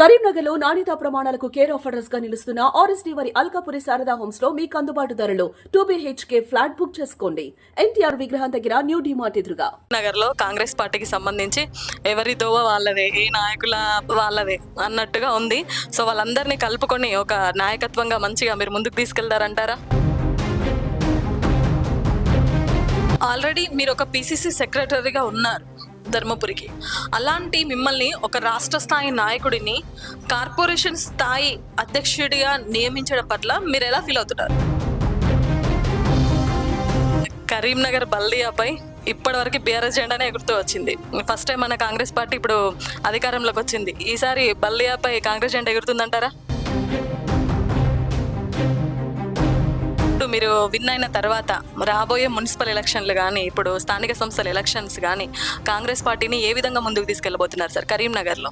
కరీంనగర్లో నాణ్యతా ప్రమాణాలకు కేర్ ఆఫ్ అడ్రస్గా నిలుస్తున్న ఆర్ఎస్డీ వారి అల్కాపురి శారదా హోమ్స్లో మీకు అందుబాటు ధరలో టూ బీహెచ్కే ఫ్లాట్ బుక్ చేసుకోండి. ఎన్టీఆర్ విగ్రహం దగ్గర న్యూ డిమార్ట్ ఎదురుగా. నగర్లో కాంగ్రెస్ పార్టీకి సంబంధించి ఎవరి దోవ వాళ్ళదే ఏ నాయకుల వాళ్ళదే అన్నట్టుగా ఉంది. సో వాళ్ళందరినీ కలుపుకొని ఒక నాయకత్వంగా మంచిగా మీరు ముందుకు తీసుకెళ్తారంటారా ఆల్రెడీ మీరు ఒక పిసిసి సెక్రటరీగా ఉన్నారు. ధర్మపురికి. అలాంటి మిమ్మల్ని ఒక రాష్ట్ర స్థాయి నాయకుడిని కార్పొరేషన్ స్థాయి అధ్యక్షుడిగా నియమించడం పట్ల మీరు ఎలా ఫీల్ అవుతున్నారు? కరీంనగర్ బల్దియాపై ఇప్పటివరకు బీఆర్ఎస్ జెండానే ఎగురుతూ వచ్చింది. ఫస్ట్ టైం మన కాంగ్రెస్ పార్టీ ఇప్పుడు అధికారంలోకి వచ్చింది. ఈసారి బల్దియాపై కాంగ్రెస్ జెండా ఎగురుతుందంటారా? ఇప్పుడు మీరు విన్ అయిన తర్వాత రాబోయే మున్సిపల్ ఎలక్షన్లు కానీ ఇప్పుడు స్థానిక సంస్థల ఎలక్షన్స్ కానీ కాంగ్రెస్ పార్టీని ఏ విధంగా ముందుకు తీసుకెళ్ళబోతున్నారు సార్ కరీంనగర్లో?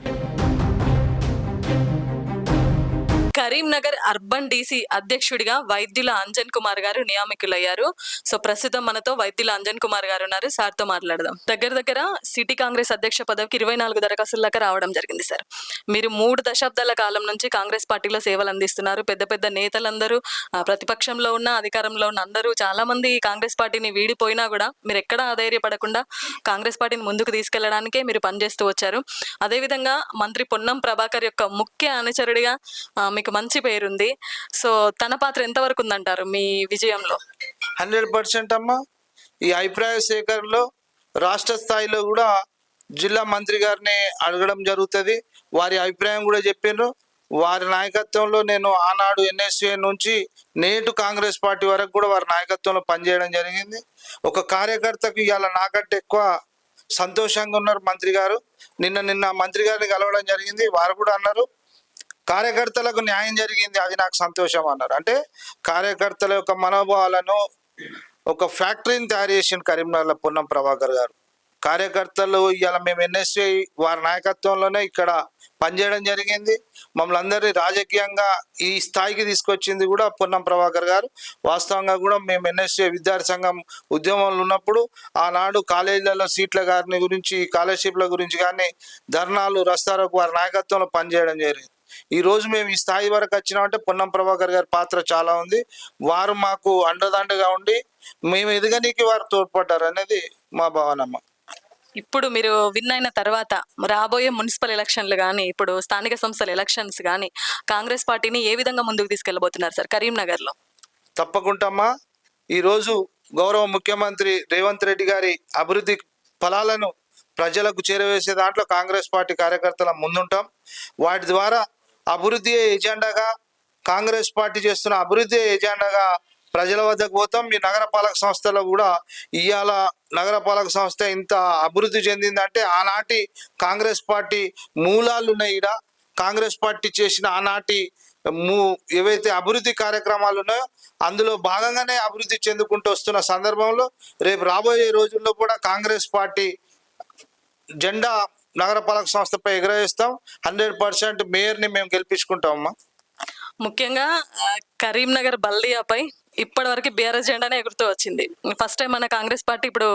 కరీంనగర్ అర్బన్ డీసీ అధ్యక్షుడిగా వైద్యుల అంజన్ కుమార్ గారు నియామకులయ్యారు. సో ప్రస్తుతం మనతో వైద్యుల అంజన్ కుమార్ గారు ఉన్నారు. సార్తో మాట్లాడదాం. దగ్గర దగ్గర సిటీ కాంగ్రెస్ అధ్యక్ష పదవికి ఇరవై నాలుగు దరఖాస్తుల దాకా రావడం జరిగింది సార్. మీరు మూడు దశాబ్దాల కాలం నుంచి కాంగ్రెస్ పార్టీలో సేవలు అందిస్తున్నారు. పెద్ద పెద్ద నేతలందరూ ప్రతిపక్షంలో ఉన్న అధికారంలో ఉన్న అందరూ చాలా మంది కాంగ్రెస్ పార్టీని వీడిపోయినా కూడా మీరు ఎక్కడా ఆధైర్యపడకుండా కాంగ్రెస్ పార్టీని ముందుకు తీసుకెళ్ళడానికే మీరు పనిచేస్తూ వచ్చారు. అదేవిధంగా మంత్రి పొన్నం ప్రభాకర్ యొక్క ముఖ్య అనుచరుడిగా మీకు మీకు మంచి పేరుంది. సో తన పాత్ర ఎంతవరకు ఉందంటారు మీ విజయంలో? హండ్రెడ్ పర్సెంట్ అమ్మా. ఈ అభిప్రాయ సేకరణలో రాష్ట్ర స్థాయిలో కూడా జిల్లా మంత్రి గారిని అడగడం జరుగుతుంది. వారి అభిప్రాయం కూడా చెప్పిండ్రు వారి నాయకత్వంలో నేను ఆనాడు ఎన్ఎస్ఏ నుంచి నేటు కాంగ్రెస్ పార్టీ వరకు కూడా వారి నాయకత్వంలో పనిచేయడం జరిగింది. ఒక కార్యకర్తకు ఇవాళ నాకంటే ఎక్కువ సంతోషంగా ఉన్నారు మంత్రి గారు. నిన్న నిన్న మంత్రి గారిని కలవడం జరిగింది. వారు కూడా అన్నారు. కార్యకర్తలకు న్యాయం జరిగింది. అది నాకు సంతోషం అన్నారు. అంటే కార్యకర్తల యొక్క మనోభావాలను ఒక ఫ్యాక్టరీని తయారు చేసిన కరీంనగర్లో పొన్నం ప్రభాకర్ గారు. కార్యకర్తలు ఇవాళ మేము ఎన్ఎస్ఐ వారి నాయకత్వంలోనే ఇక్కడ పనిచేయడం జరిగింది. మమ్మల్ని అందరినీ రాజకీయంగా ఈ స్థాయికి తీసుకొచ్చింది కూడా పొన్నం ప్రభాకర్ గారు. వాస్తవంగా కూడా మేము ఎన్ఎస్ఏ విద్యార్థి సంఘం ఉద్యమంలో ఉన్నప్పుడు ఆనాడు కాలేజీలలో సీట్ల గారిని గురించి స్కాలర్షిప్ల గురించి కానీ ధర్నాలు రస్తారోకు వారి నాయకత్వంలో పనిచేయడం జరిగింది. ఈ రోజు మేము ఈ స్థాయి వరకు వచ్చినామంటే పొన్నం ప్రభాకర్ గారి పాత్ర చాలా ఉంది. వారు మాకు అండదండగా ఉండి మేము ఎదగనీకి వారు తోడ్పడ్డారు అనేది మా భావనమ్మ. ఇప్పుడు మీరు విన్ అయిన తర్వాత రాబోయే మున్సిపల్ ఎలక్షన్లు కానీ ఇప్పుడు స్థానిక సంస్థల ఎలక్షన్స్ కానీ కాంగ్రెస్ పార్టీని ఏ విధంగా ముందుకు తీసుకెళ్ళబోతున్నారు సార్ కరీంనగర్లో? తప్పకుండా అమ్మా ఈరోజు గౌరవ ముఖ్యమంత్రి రేవంత్ రెడ్డి గారి అభివృద్ధి ఫలాలను ప్రజలకు చేరవేసే దాంట్లో కాంగ్రెస్ పార్టీ కార్యకర్తల ముందుంటాం. వాటి ద్వారా అభివృద్ధి ఎజెండాగా కాంగ్రెస్ పార్టీ చేస్తున్న అభివృద్ధి ఎజెండాగా ప్రజల వద్దకు పోతాం. ఈ నగరపాలక సంస్థలో కూడా ఇవాళ నగరపాలక సంస్థ ఇంత అభివృద్ధి చెందిందంటే ఆనాటి కాంగ్రెస్ పార్టీ మూలాలు ఉన్నాయి ఈడ. కాంగ్రెస్ పార్టీ చేసిన ఆనాటి మూ ఏవైతే అభివృద్ధి కార్యక్రమాలు ఉన్నాయో అందులో భాగంగానే అభివృద్ధి చెందుకుంటూ వస్తున్న సందర్భంలో రేపు రాబోయే రోజుల్లో కూడా కాంగ్రెస్ పార్టీ జెండా నగరపాలక సంస్థపై ఎగరేస్తాం. హండ్రెడ్ పర్సెంట్ మేయర్ని మేము గెలిపించుకుంటాం అమ్మా ముఖ్యంగా కరీంనగర్ బల్దియాపై ఇప్పటివరకు బీఆర్ఎస్ జెండానే ఎగురుతూ వచ్చింది. ఫస్ట్ టైం మన కాంగ్రెస్ పార్టీ ఇప్పుడు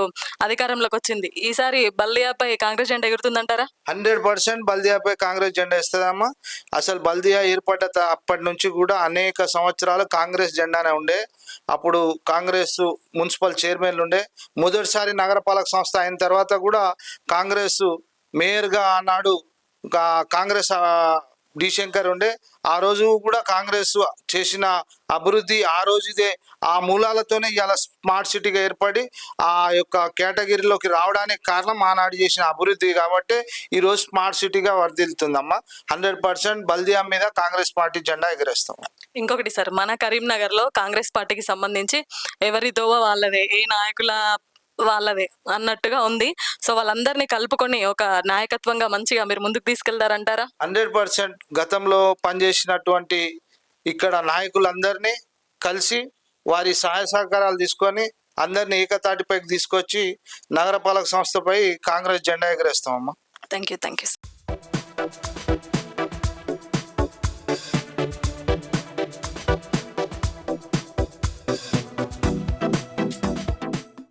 అధికారంలోకి వచ్చింది. ఈసారి బల్దియాపై కాంగ్రెస్ జెండా ఎగురుతుందంటారా? హండ్రెడ్ పర్సెంట్ బల్దియాపై కాంగ్రెస్ జెండా ఇస్తుందమ్మా అసలు బల్దియా ఏర్పడ్డ అప్పటి నుంచి కూడా అనేక సంవత్సరాలు కాంగ్రెస్ జెండానే ఉండే. అప్పుడు కాంగ్రెస్ మున్సిపల్ చైర్మన్లు ఉండే. మొదటిసారి నగరపాలక సంస్థ అయిన తర్వాత కూడా కాంగ్రెస్ మేయర్గా ఆనాడు కాంగ్రెస్ డి శంకర్ ఉండే ఆ రోజు కూడా కాంగ్రెస్ చేసిన అభివృద్ధి ఆ రోజుదే ఆ మూలాలతోనే ఇవాళ స్మార్ట్ సిటీగా ఏర్పడి ఆ యొక్క కేటగిరీలోకి రావడానికి కారణం ఆనాడు చేసిన అభివృద్ధి కాబట్టి ఈరోజు స్మార్ట్ సిటీగా వర్ధిల్తుందమ్మా హండ్రెడ్ పర్సెంట్ బల్దియా మీద కాంగ్రెస్ పార్టీ జెండా ఎగరేస్తాం. ఇంకొకటి సార్ మన కరీంనగర్లో కాంగ్రెస్ పార్టీకి సంబంధించి ఎవరి దోవ వాళ్ళదే? ఏ నాయకుల వాళ్ళదే అన్నట్టుగా ఉంది. సో వాళ్ళందరినీ కలుపుకొని ఒక నాయకత్వంగా మంచిగా మీరు ముందుకు తీసుకెళ్తారంటారా హండ్రెడ్ పర్సెంట్ గతంలో పనిచేసినటువంటి ఇక్కడ నాయకులందరినీ కలిసి వారి సహాయ సహకారాలు తీసుకొని అందరినీ ఏకతాటిపైకి తీసుకొచ్చి నగరపాలక సంస్థపై కాంగ్రెస్ జెండా ఎగరేస్తామమ్మా. Thank you thank you